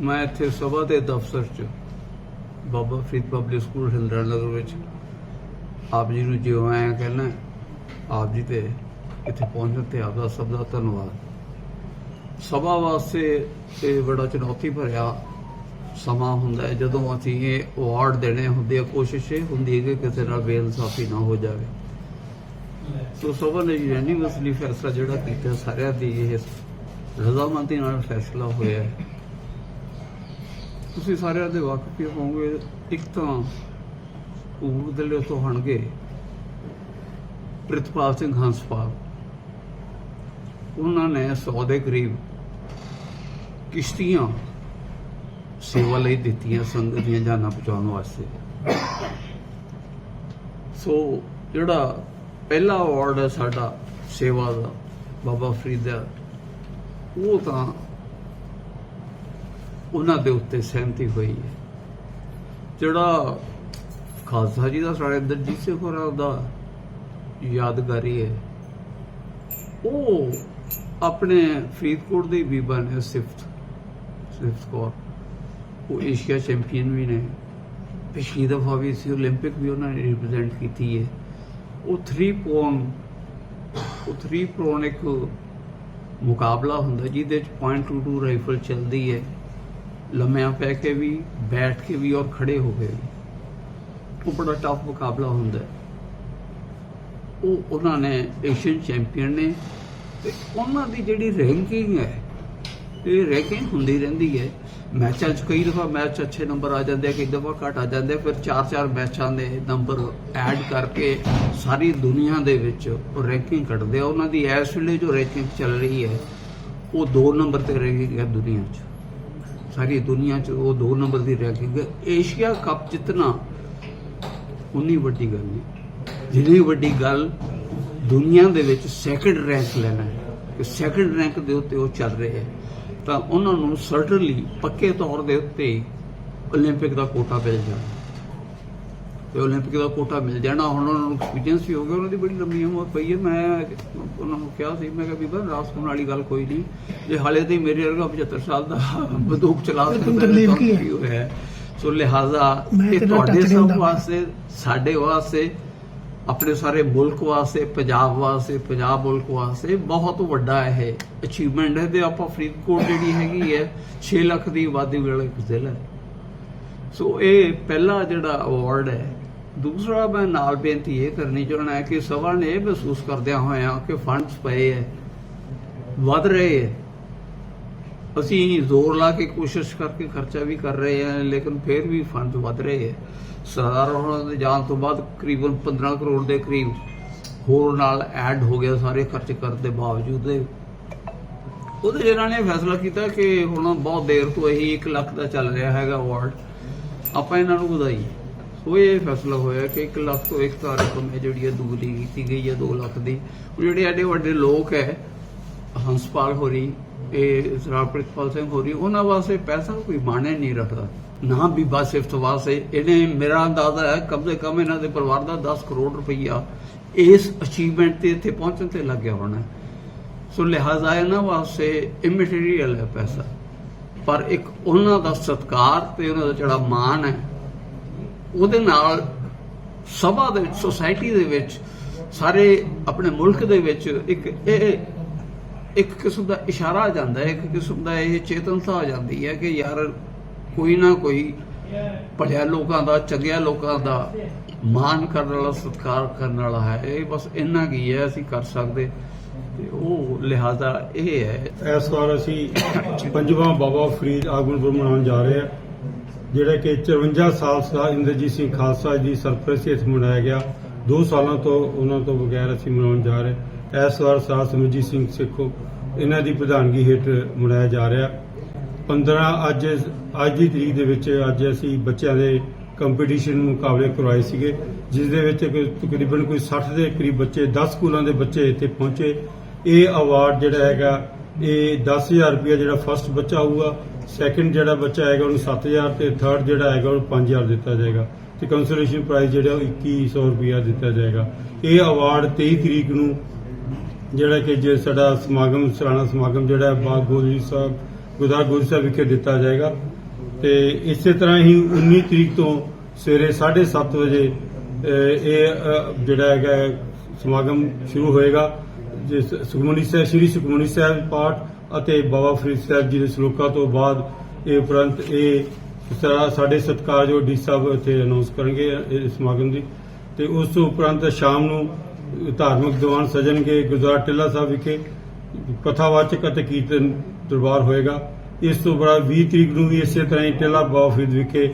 ਮੈਂ ਇੱਥੇ ਸਭਾ ਦੇ ਦਫ਼ਤਰ 'ਚ, ਬਾਬਾ ਫਰੀਦ ਪਬਲਿਕ ਸਕੂਲ ਹਿੰਦਰਾ ਨਗਰ ਵਿੱਚ। ਆਪ ਜੀ ਨੂੰ ਜਿਉਂ ਆਇਆ ਕਹਿਣਾ, ਆਪ ਜੀ ਤੇ ਇੱਥੇ ਪਹੁੰਚਣ ਤੇ ਆਪ ਦਾ ਸਭ ਦਾ ਧੰਨਵਾਦ। ਸਭਾ ਵਾਸਤੇ ਇਹ ਬੜਾ ਚੁਣੌਤੀ ਭਰਿਆ ਸਮਾਂ ਹੁੰਦਾ ਹੈ, ਜਦੋਂ ਅਸੀਂ ਇਹ ਅਵਾਰਡ ਦੇਣੇ ਹੁੰਦੇ ਆ, ਕੋਸ਼ਿਸ਼ ਇਹ ਹੁੰਦੀ ਹੈ ਕਿ ਕਿਸੇ ਨਾਲ ਬੇਇਨਸਾਫੀ ਨਾ ਹੋ ਜਾਵੇ। ਸੋ ਸਭਾ ਨੇ ਯੂਨੀਵਰਸਲੀ ਫੈਸਲਾ ਜਿਹੜਾ ਕੀਤਾ, ਸਾਰਿਆਂ ਦੀ ਇਹ ਰਜ਼ਾਮੰਦੀ ਨਾਲ ਫੈਸਲਾ ਹੋਇਆ ਹੈ। ਤੁਸੀਂ ਸਾਰਿਆਂ ਦੇ ਵਾਕਫ ਹੀ ਹੋਵੋਗੇ। ਇੱਕ ਤਾਂ ਕਪੂਰਥਲੇ ਤੋਂ ਹਣਗੇ ਪ੍ਰਿਤਪਾਲ ਸਿੰਘ ਹੰਸਪਾਲ। ਉਹਨਾਂ ਨੇ 100 ਦੇ ਕਰੀਬ ਕਿਸ਼ਤੀਆਂ ਸੇਵਾ ਲਈ ਦਿੱਤੀਆਂ ਸੰਗਤ ਦੀਆਂ ਜਾਨਾਂ ਪਹੁੰਚਾਉਣ ਵਾਸਤੇ। ਸੋ ਜਿਹੜਾ ਪਹਿਲਾ ਅਵਾਰਡ ਹੈ ਸਾਡਾ ਸੇਵਾ ਦਾ, ਬਾਬਾ ਫਰੀਦ ਦਾ, ਉਹ ਤਾਂ ਉਹਨਾਂ ਦੇ ਉੱਤੇ ਸਹਿਮਤੀ ਹੋਈ ਹੈ ਜਿਹੜਾ ਖਾਲਸਾ ਜੀ ਦਾ ਸਾਡੇ ਦਰਜੀਤ ਸਿੰਘ ਹੋਰਾਂ ਦਾ ਯਾਦਗਾਰੀ ਹੈ ਉਹ ਆਪਣੇ ਫਰੀਦਕੋਟ ਦੇ ਬੀਬਾ ਨੇ ਸਿਫਤ ਸਿਫਤ ਕੌਰ ਉਹ ਏਸ਼ੀਆ ਚੈਂਪੀਅਨ ਵੀ ਨੇ ਪਿਛਲੀ ਦਫਾ ਵੀ ਸੀ 올림픽 ਵੀ ਉਹਨਾਂ ਨੇ ਰਿਪਰੈਜ਼ੈਂਟ ਕੀਤੀ ਹੈ ਉਹ 3 ਪੌਨ ਉਹ 3 ਪੌਨ ਇੱਕ ਮੁਕਾਬਲਾ ਹੁੰਦਾ ਜਿਹਦੇ ਚ .22 ਰਾਈਫਲ ਚੱਲਦੀ ਹੈ ਲੰਮਿਆਂ ਪੈ ਕੇ ਵੀ, ਬੈਠ ਕੇ ਵੀ ਔਰ ਖੜੇ ਹੋ ਕੇ ਵੀ। ਉਹ ਬੜਾ ਟਫ ਮੁਕਾਬਲਾ ਹੁੰਦਾ ਉਹ ਉਹਨਾਂ ਨੇ ਏਸ਼ੀਅਨ ਚੈਂਪੀਅਨ ਨੇ ਤੇ ਉਹਨਾਂ ਦੀ ਜਿਹੜੀ ਰੈਂਕਿੰਗ ਹੈ, ਇਹ ਰੈਂਕਿੰਗ ਹੁੰਦੀ ਰਹਿੰਦੀ ਹੈ। ਮੈਚਾਂ 'ਚ ਕਈ ਦਫਾ ਮੈਚ ਅੱਛੇ ਨੰਬਰ ਆ ਜਾਂਦੇ ਆ, ਕਈ ਦਫਾ ਘੱਟ ਆ ਜਾਂਦੇ ਫਿਰ 4-4 ਮੈਚਾਂ ਦੇ ਨੰਬਰ ਐਡ ਕਰਕੇ ਸਾਰੀ ਦੁਨੀਆ ਦੇ ਵਿੱਚ ਉਹ ਰੈਂਕਿੰਗ ਕੱਢਦੇ ਆ। ਉਹਨਾਂ ਦੀ ਇਸ ਵੇਲੇ ਜੋ ਰੈਂਕਿੰਗ ਚੱਲ ਰਹੀ ਹੈ, ਉਹ 2 ਨੰਬਰ ਤੇ ਰੈਂਕਿੰਗ ਹੈ ਦੁਨੀਆ 'ਚ। ਸਾਰੀ ਦੁਨੀਆ 'ਚ ਉਹ 2 ਨੰਬਰ ਦੀ ਰੈਂਕਿੰਗ ਹੈ ਏਸ਼ੀਆ ਕੱਪ ਜਿੱਤਣਾ ਉਨੀ ਵੱਡੀ ਗੱਲ ਨਹੀਂ ਜਿੰਨੀ ਵੱਡੀ ਗੱਲ ਦੁਨੀਆ ਦੇ ਵਿੱਚ ਸੈਕੰਡ ਰੈਂਕ ਲੈਣਾ ਹੈ ਕਿ ਸੈਕੰਡ ਰੈਂਕ ਦੇ ਉੱਤੇ ਉਹ ਚੱਲ ਰਹੇ ਹੈ ਤਾਂ ਉਹਨਾਂ ਨੂੰ ਸਰਟਨਲੀ ਪੱਕੇ ਤੌਰ ਦੇ ਉੱਤੇ 올림픽 ਦਾ ਕੋਟਾ ਮਿਲ ਜਾਣਾ ਤੇ 올림픽 ਦਾ ਕੋਟਾ ਮਿਲ ਜਾਣਾ ਹੁਣ ਉਹਨਾਂ ਨੂੰ ਐਕਸਪੀਰੀਅੰਸ ਵੀ ਹੋ ਗਿਆ ਉਹਨਾਂ ਦੀ ਬੜੀ ਲੰਮੀ ਉਮਰ ਪਈ ਹੈ ਮੈਂ ਉਹਨਾਂ ਨੂੰ ਕਿਹਾ ਸੀ ਮੈਂ ਕਿਹਾ ਬੀਬਾ ਰਾਸ ਹੋਣ ਵਾਲੀ ਗੱਲ ਕੋਈ ਨਹੀਂ ਜੇ ਹਾਲੇ ਤੇ ਮੇਰੇ ਵਰਗਾ 75 ਸਾਲ ਦਾ ਬੰਦੂਕ ਚਲਾ ਤੇ ਸਕਦਾ ਤਕਲੀਫ ਤਾਂ ਕੀ ਹੈ? ਕੀ ਹੋਇਆ ਹੈ? ਸੋ ਲਿਹਾਜ਼ਾ ਮੈਂ ਇਹ ਤੇਰਾ ਤੁਹਾਡੇ ਟੱਚ ਨਹੀਂ ਸਭ ਹੁੰਦਾ। ਵਾਸਤੇ ਸਾਡੇ ਵਾਸਤੇ ਆਪਣੇ ਸਾਰੇ ਮੁਲਕ ਵਾਸਤੇ ਪੰਜਾਬ ਵਾਸਤੇ ਪੰਜਾਬ ਮੁਲਕ ਵਾਸਤੇ ਬਹੁਤ ਵੱਡਾ ਇਹ ਅਚੀਵਮੈਂਟ ਹੈ ਤੇ ਆਪਾਂ ਫਰੀਦਕੋਟ ਜਿਹੜੀ ਹੈਗੀ ਹੈ 6 ਲੱਖ ਦੀ ਆਬਾਦੀ ਵਾਲਾ ਇੱਕ ਜ਼ਿਲ੍ਹਾ ਹੈ ਸੋ ਇਹ ਪਹਿਲਾ ਜਿਹੜਾ ਅਵਾਰਡ ਹੈ ਦੂਸਰਾ ਮੈਂ ਨਾਲ ਬੇਨਤੀ ਇਹ ਕਰਨੀ ਚਾਹਣਾ ਹੈ ਕਿ ਸਭਾ ਨੇ ਇਹ ਮਹਿਸੂਸ ਕਰਦਿਆਂ ਹੋਇਆਂ ਕਿ ਫੰਡਸ ਪਏ ਹੈ ਵੱਧ ਰਹੇ ਹੈ ਅਸੀਂ ਜ਼ੋਰ ਲਾ ਕੇ ਕੋਸ਼ਿਸ਼ ਕਰਕੇ ਖਰਚਾ ਵੀ ਕਰ ਰਹੇ ਹਾਂ ਲੇਕਿਨ ਫਿਰ ਵੀ ਫੰਡ ਵੱਧ ਰਹੇ ਹੈ ਸਰਦਾਰ ਉਹਨਾਂ ਦੇ ਜਾਣ ਤੋਂ ਬਾਅਦ ਕਰੀਬਨ 15 ਕਰੋੜ ਦੇ ਕਰੀਬ ਹੋਰ ਨਾਲ ਐਡ ਹੋ ਗਿਆ ਸਾਰੇ ਖਰਚ ਕਰਨ ਦੇ ਬਾਵਜੂਦ। ਇਹ। ਉਹਦੇ ਜਿਹਨਾਂ ਨੇ ਫੈਸਲਾ ਕੀਤਾ ਕਿ ਹੁਣ ਬਹੁਤ ਦੇਰ ਤੋਂ ਇਹੀ 1 ਲੱਖ ਦਾ ਚੱਲ ਰਿਹਾ ਹੈਗਾ ਅਵਾਰਡ ਆਪਾਂ ਇਹਨਾਂ ਨੂੰ ਵਧਾਈਏ। ਸੋ ਇਹ ਫੈਸਲਾ ਹੋਇਆ ਕਿ 1 ਲੱਖ ਤੋਂ ਇੱਕ ਤਾਂ ਰਕਮ ਹੈ ਜਿਹੜੀ ਹੈ ਦੂਰੀ ਕੀਤੀ ਗਈ ਹੈ 2 ਲੱਖ ਦੀ। ਉਹ ਜਿਹੜੇ ਐਡੇ ਵੱਡੇ ਲੋਕ ਹੈ, ਹੰਸਪਾਲ ਹੋਰੀ, ਇਹ ਸਰਾਰ ਪ੍ਰਿਤਪਾਲ ਸਿੰਘ ਹੋਰੀ, ਉਹਨਾਂ ਵਾਸਤੇ ਪੈਸਾ ਕੋਈ ਮਾਣੇ ਨਹੀਂ ਰੱਖਦਾ। ਨਾ ਬੀਬਾ ਸਿਫਤ ਵਾਸਤੇ। ਇਹਨੇ ਮੇਰਾ ਅੰਦਾਜ਼ਾ ਹੈ, ਕਮ ਸੇ ਕਮ ਇਹਨਾਂ ਦੇ ਪਰਿਵਾਰ ਦਾ 10 ਕਰੋੜ ਰੁਪਈਆ ਇਸ ਅਚੀਵਮੈਂਟ ਤੇ ਇੱਥੇ ਪਹੁੰਚਣ ਤੇ ਲੱਗਿਆ ਹੋਣਾ ਸੋ ਲਿਹਾਜ਼ਾ ਇਹਨਾਂ ਵਾਸਤੇ ਇਮਟੀਰੀਅਲ ਹੈ ਪੈਸਾ। ਪਰ ਇੱਕ ਉਹਨਾਂ ਦਾ ਸਤਕਾਰ ਤੇ ਉਹਨਾਂ ਦਾ ਜਿਹੜਾ ਮਾਣ ਹੈ ਉਹਦੇ ਨਾਲ ਸਭਾ ਦੇ ਵਿੱਚ ਸੋਸਾਇਟੀ ਦੇ ਵਿੱਚ, ਸਾਰੇ ਆਪਣੇ ਮੁਲਕ ਦੇ ਵਿੱਚ ਇੱਕ ਇਹ ਇੱਕ ਕਿਸਮ ਦਾ ਇਸ਼ਾਰਾ ਆ ਜਾਂਦਾ ਹੈ, ਇੱਕ ਕਿਸਮ ਦਾ ਇਹ ਚੇਤਨਤਾ ਆ ਜਾਂਦੀ ਹੈ ਕਿ ਯਾਰ ਕੋਈ ਨਾ ਕੋਈ ਪੜਿਆ ਲੋਕਾਂ ਦਾ, ਚੰਗਿਆ ਲੋਕਾਂ ਦਾ ਮਾਣ ਕਰਨ ਵਾਲਾ, ਸਤਿਕਾਰ ਕਰਨ ਵਾਲਾ ਹੈ। ਇਹ ਬਸ ਇੰਨਾ ਕੀ ਹੈ ਅਸੀਂ ਕਰ ਸਕਦੇ। ਤੇ ਉਹ ਲਿਹਾਜ਼ਾ ਇਹ ਹੈ। ਇਸ ਵਾਰ ਅਸੀਂ ਪੰਜਵਾਂ ਬਾਬਾ ਫਰੀਦ ਆਗਮਨਪੁਰ ਮਨਾਉਣ ਜਾ ਰਹੇ ਹਾਂ। ਜਿਹੜਾ ਕਿ 54 ਸਾਲ ਸਾ ਇੰਦਰਜੀਤ ਸਿੰਘ ਖਾਲਸਾ ਜੀ ਸਰਪ੍ਰਸਤੀ ਇੱਥੇ ਮਨਾਇਆ ਗਿਆ। 2 ਸਾਲਾਂ ਤੋਂ ਉਹਨਾਂ ਤੋਂ ਬਗੈਰ ਅਸੀਂ ਮਨਾਉਣ ਜਾ ਰਹੇ। ਇਸ ਵਾਰ ਸਾਹ ਸਿਮਰਜੀਤ ਸਿੰਘ ਸਿੱਖੋ ਇਹਨਾਂ ਦੀ ਪ੍ਰਧਾਨਗੀ ਹੇਠ ਮਨਾਇਆ ਜਾ ਰਿਹਾ। 15 ਅੱਜ ਅੱਜ ਦੀ ਤਰੀਕ ਦੇ ਵਿੱਚ ਅੱਜ ਅਸੀਂ ਬੱਚਿਆਂ ਦੇ ਕੰਪੀਟੀਸ਼ਨ ਮੁਕਾਬਲੇ ਕਰਵਾਏ ਸੀਗੇ, ਜਿਸ ਦੇ ਵਿੱਚ ਤਕਰੀਬਨ ਕੋਈ 60 ਦੇ ਕਰੀਬ ਬੱਚੇ 10 ਸਕੂਲਾਂ ਦੇ ਬੱਚੇ ਇੱਥੇ ਪਹੁੰਚੇ। ਇਹ ਅਵਾਰਡ ਜਿਹੜਾ ਹੈਗਾ ਇਹ 10000 ਰੁਪਇਆ ਜਿਹੜਾ ਫਸਟ ਬੱਚਾ ਹੋਊਗਾ ਸੈਕੰਡ ਜਿਹੜਾ ਬੱਚਾ ਹੈਗਾ ਉਹਨੂੰ 7000 ਤੇ ਥਰਡ ਜਿਹੜਾ ਹੈਗਾ ਉਹਨੂੰ 5000 ਦਿੱਤਾ ਜਾਏਗਾ। ਤੇ ਕੰਸੋਲੇਸ਼ਨ ਪ੍ਰਾਈਜ਼ ਜਿਹੜਾ ਉਹ 2100 ਰੁਪਇਆ ਦਿੱਤਾ ਜਾਏਗਾ। ਇਹ ਅਵਾਰਡ 23 ਤਰੀਕ ਨੂੰ ਜਿਹੜਾ ਕਿ ਜੇ ਸਾਡਾ ਸਮਾਗਮ, ਸਾਲਾਨਾ ਸਮਾਗਮ ਜਿਹੜਾ ਬਾਗ ਗੋਲੀ ਸਾਹਿਬ ਗੁਰਦੁਆਰਾ ਗੋਬਿੰਦ ਸਾਹਿਬ ਵਿਖੇ ਦਿੱਤਾ ਜਾਏਗਾ। ਤੇ ਇਸੇ ਤਰ੍ਹਾਂ ਹੀ 19 ਤਰੀਕ ਤੋਂ ਸਵੇਰੇ 7:30 ਵਜੇ ਇਹ ਜਿਹੜਾ ਹੈਗਾ ਸਮਾਗਮ ਸ਼ੁਰੂ ਹੋਏਗਾ। ਸੁਖਮਨੀ ਸਾਹਿਬ, ਸ੍ਰੀ ਸੁਖਮਨੀ ਸਾਹਿਬ ਪਾਠ ਅਤੇ ਬਾਬਾ ਫਰੀਦ ਸਾਹਿਬ ਜੀ ਦੇ ਸ਼ਲੋਕਾਂ ਤੋਂ ਬਾਅਦ ਇਹ ਉਪਰੰਤ ਇਹ ਸਾਡੇ ਸਤਿਕਾਰਯੋਗ ਡੀ ਸਾਹਿਬ ਇੱਥੇ ਅਨਾਉਂਸ ਕਰਨਗੇ ਇਹ ਸਮਾਗਮ ਦੀ। ਤੇ ਉਸ ਤੋਂ ਉਪਰੰਤ ਸ਼ਾਮ ਨੂੰ ਧਾਰਮਿਕ ਦੀਵਾਨ ਸਜਣਗੇ ਗੁਰਦੁਆਰਾ ਟਿੱਲਾ ਸਾਹਿਬ ਵਿਖੇ। ਕਥਾਵਾਚਕ ਅਤੇ ਕੀਰਤਨ ਦਰਬਾਰ ਹੋਏਗਾ। ਇਸ ਤੋਂ ਬਾਅਦ 20 ਤਰੀਕ ਨੂੰ ਵੀ ਇਸੇ ਤਰ੍ਹਾਂ ਹੀ ਟਿੱਲਾ ਬਾਬਾ ਫਰੀਦ ਵਿਖੇ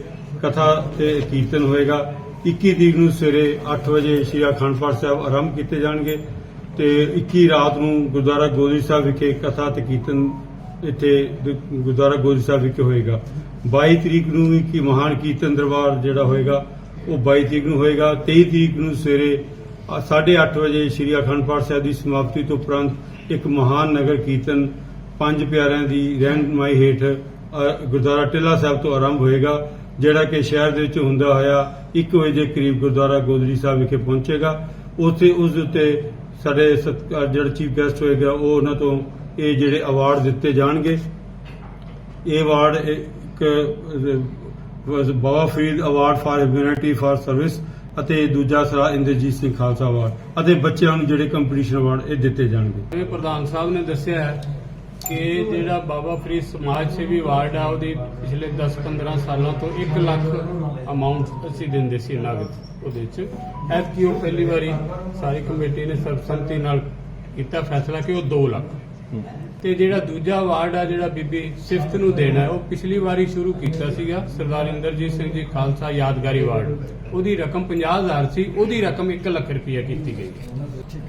ਕਥਾ ਤੇ ਕੀਰਤਨ ਹੋਏਗਾ। 21 ਤਰੀਕ ਨੂੰ ਸਵੇਰੇ 8 ਵਜੇ ਸ਼੍ਰੀ ਅਖੰਡ ਪਾਠ ਸਾਹਿਬ ਆਰੰਭ ਕੀਤੇ ਜਾਣਗੇ। ਤੇ 21 ਰਾਤ ਨੂੰ ਗੁਰਦੁਆਰਾ ਗੋਦੜੀ ਸਾਹਿਬ ਵਿਖੇ ਕਥਾ ਤੇ ਕੀਰਤਨ ਇੱਥੇ ਗੁਰਦੁਆਰਾ ਗੋਦੜੀ ਸਾਹਿਬ ਵਿਖੇ ਹੋਏਗਾ। 22 ਤਰੀਕ ਨੂੰ ਵੀ ਕੀ ਮਹਾਨ ਕੀਰਤਨ ਦਰਬਾਰ ਜਿਹੜਾ ਹੋਏਗਾ, ਉਹ 22 ਤਰੀਕ ਨੂੰ ਹੋਏਗਾ। 23 ਤਰੀਕ ਨੂੰ ਸਵੇਰੇ 8:30 ਵਜੇ ਸ਼੍ਰੀ ਅਖੰਡ ਪਾਠ ਸਾਹਿਬ ਦੀ ਸਮਾਪਤੀ ਤੋਂ ਉਪਰੰਤ ਇੱਕ ਮਹਾਨ ਨਗਰ ਕੀਰਤਨ ਪੰਜ ਪਿਆਰਿਆਂ ਦੀ ਰਹਿਨਮਾਈ ਹੇਠ ਗੁਰਦੁਆਰਾ ਟਿੱਲਾ ਸਾਹਿਬ ਤੋਂ ਆਰੰਭ ਹੋਏਗਾ, ਜਿਹੜਾ ਕਿ ਸ਼ਹਿਰ ਦੇ ਵਿੱਚ ਹੁੰਦਾ ਹੋਇਆ 1 ਵਜੇ ਦੇ ਕਰੀਬ ਗੁਰਦੁਆਰਾ ਗੋਦਰੀ ਸਾਹਿਬ ਵਿਖੇ ਪਹੁੰਚੇਗਾ। ਉੱਥੇ ਉਸ ਉੱਤੇ ਸਾਡੇ ਸਤਿਕਾਰ ਜਿਹੜਾ ਚੀਫ ਗੈਸਟ ਹੋਏਗਾ ਉਹ ਉਹਨਾਂ ਤੋਂ ਇਹ ਜਿਹੜੇ ਅਵਾਰਡ ਦਿੱਤੇ ਜਾਣਗੇ। ਇਹ ਅਵਾਰਡ ਇੱਕ ਅਹ, Baba Farid award for humanity for service ਅਤੇ ਦੂਜਾ ਸਰਾ ਇੰਦਰਜੀਤ ਸਿੰਘ ਖਾਲਸਾ ਅਵਾਰਡ ਅਤੇ ਬੱਚਿਆਂ ਨੂੰ ਜਿਹੜੇ ਕੰਪੀਟੀਸ਼ਨ ਅਵਾਰਡ ਇਹ ਦਿੱਤੇ ਜਾਣਗੇ। ਜਿਵੇਂ ਪ੍ਰਧਾਨ ਸਾਹਿਬ ਨੇ ਦੱਸਿਆ ਹੈ ਕਿ ਜਿਹੜਾ ਬਾਬਾ ਫਰੀਦ ਸਮਾਜ ਸੇਵੀ ਵਾਰਡ ਆ, ਉਹਦੀ ਪਿਛਲੇ 10-15 ਸਾਲਾਂ ਤੋਂ 1 ਲੱਖ ਅਮਾਉਂਟ ਅਸੀਂ ਦਿੰਦੇ ਸੀ ਨਗਦ ਉਹਦੇ ਚ। ਐਤਕੀ ਉਹ ਪਹਿਲੀ ਵਾਰੀ ਸਾਰੀ ਕਮੇਟੀ ਨੇ ਸਰਬਸੰਮਤੀ ਨਾਲ ਕੀਤਾ, ਫੈਸਲਾ ਕਿ ਉਹ 2 ਲੱਖ। ਤੇ ਜਿਹੜਾ ਦੂਜਾ ਵਾਰਡ ਆ, ਜਿਹੜਾ ਬੀਬੀ ਸਿਫਤ ਨੂੰ ਦੇਣਾ ਉਹ ਪਿਛਲੀ ਵਾਰੀ ਸ਼ੁਰੂ ਕੀਤਾ ਸੀਗਾ, ਸਰਦਾਰ ਇੰਦਰਜੀਤ ਸਿੰਘ ਜੀ ਖਾਲਸਾ ਯਾਦਗਾਰੀ ਵਾਰਡ। ਉਹਦੀ ਰਕਮ 50000 ਸੀ, ਉਹਦੀ ਰਕਮ 1 ਲੱਖ ਰੁਪਈਆ ਕੀਤੀ ਗਈ।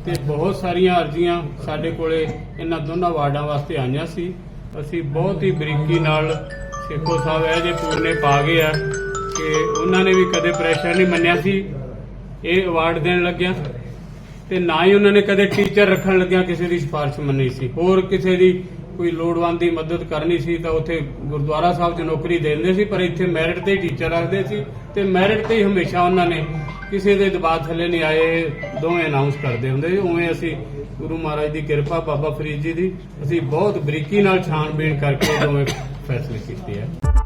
ਤੇ ਬਹੁਤ ਸਾਰੀਆਂ ਅਰਜ਼ੀਆਂ ਸਾਡੇ ਕੋਲੇ ਇਹਨਾਂ ਦੋਨਾਂ ਵਾਰਡਾਂ ਵਾਸਤੇ ਆਈਆਂ ਸੀ। ਅਸੀਂ ਬਹੁਤ ਹੀ ਬਰੀਕੀ ਨਾਲ ਸੇਖੋ ਸਾਹਿਬ ਇਹ ਜੇ ਪੂਰਨੇ ਪਾ ਗਏ ਆ ਕਿ ਉਹਨਾਂ ਨੇ ਵੀ ਕਦੇ ਪ੍ਰੈਸ਼ਰ ਨਹੀਂ ਮੰਨਿਆ ਸੀ। ਇਹ ਅਵਾਰਡ ਦੇਣ ਲੱਗਿਆ। ਤੇ ਨਾ ਹੀ ਉਹਨਾਂ ਨੇ ਕਦੇ ਟੀਚਰ ਰੱਖਣ ਲੱਗਿਆ ਕਿਸੇ ਦੀ ਸਿਫਾਰਿਸ਼ ਮੰਨੀ ਸੀ। ਹੋਰ ਕਿਸੇ ਦੀ ਕੋਈ ਲੋੜਵੰਦ ਦੀ ਮਦਦ ਕਰਨੀ ਸੀ ਤਾਂ ਉੱਥੇ ਗੁਰਦੁਆਰਾ ਸਾਹਿਬ 'ਚ ਨੌਕਰੀ ਦੇ ਦਿੰਦੇ ਸੀ, ਪਰ ਇੱਥੇ ਮੈਰਿਟ ਤੇ ਟੀਚਰ ਰੱਖਦੇ ਸੀ ਤੇ ਮੈਰਿਟ ਤੇ ਹੀ ਹਮੇਸ਼ਾ ਉਹਨਾਂ ਨੇ ਕਿਸੇ ਦੇ ਦਬਾਅ ਥੱਲੇ ਨਹੀਂ ਆਏ, ਦੋਵੇਂ ਅਨਾਉਂਸ ਕਰਦੇ ਹੁੰਦੇ ਸੀ। ਉਵੇਂ ਅਸੀਂ ਗੁਰੂ ਮਹਾਰਾਜ ਦੀ ਕਿਰਪਾ, ਬਾਬਾ ਫਰੀਦ ਜੀ ਦੀ ਅਸੀਂ ਬਹੁਤ ਬਰੀਕੀ ਨਾਲ ਛਾਣਬੀਣ ਕਰਕੇ ਦੋਵੇਂ ਫੈਸਲੇ ਕੀਤੇ ਆ।